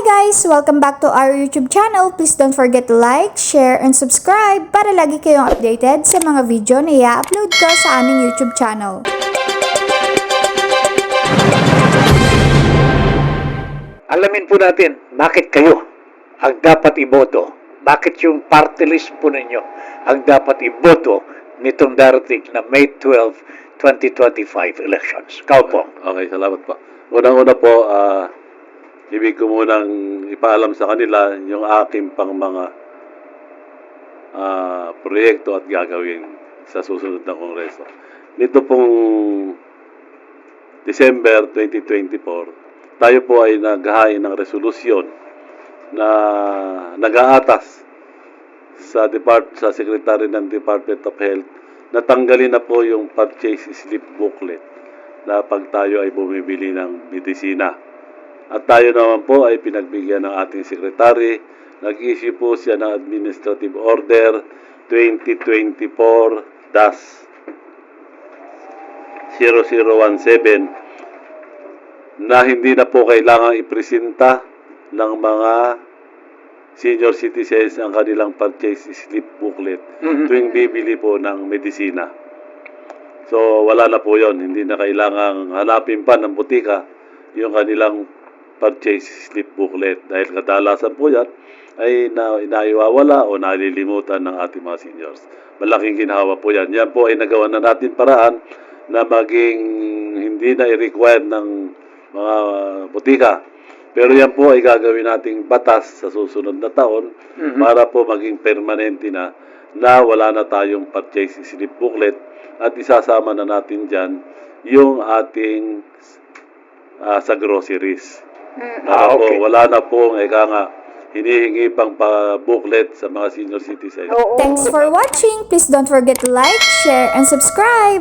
guys! Welcome back to our YouTube channel. Please don't forget to like, share, and subscribe para lagi kayong updated sa mga video na i-upload ko sa aming YouTube channel. Alamin po natin, bakit kayo ang dapat iboto? Bakit yung party list po ninyo ang dapat iboto nitong darating na May 12, 2025 elections? Kau po. Okay, salamat po. Unang-una po, ah, ibig ko munang ipaalam sa kanila yung aking pang mga ah, proyekto at gagawin sa susunod na kongreso. Nito pong December 2024, tayo po ay naghahain ng resolusyon na nag-aatas sa depart sa Secretary ng Department of Health na tanggalin na po yung purchase slip booklet na pag tayo ay bumibili ng medisina. At tayo naman po ay pinagbigyan ng ating sekretary. Nag-issue po siya ng Administrative Order 2024-0017 na hindi na po kailangang ipresenta ng mga senior citizens ang kanilang purchase slip booklet Mhm. tuwing bibili po ng medisina. So, wala na po yon Hindi na kailangang hanapin pa ng butika yung kanilang purchase slip booklet. Dahil kadalasan po yan ay na, naiwawala o nalilimutan ng ating mga seniors. Malaking ginawa po yan. Yan po ay nagawa na natin paraan na maging hindi na i-require ng mga butika. Pero yan po ay gagawin nating batas sa susunod na taon para po maging permanente na na wala na tayong purchase slip booklet at isasama na natin dyan yung ating ah, sa groceries. Ah, Para okay. wala na po eka nga hinihingi pang pa booklet sa mga senior citizens. Thanks for watching! Please don't forget to like, share, and subscribe!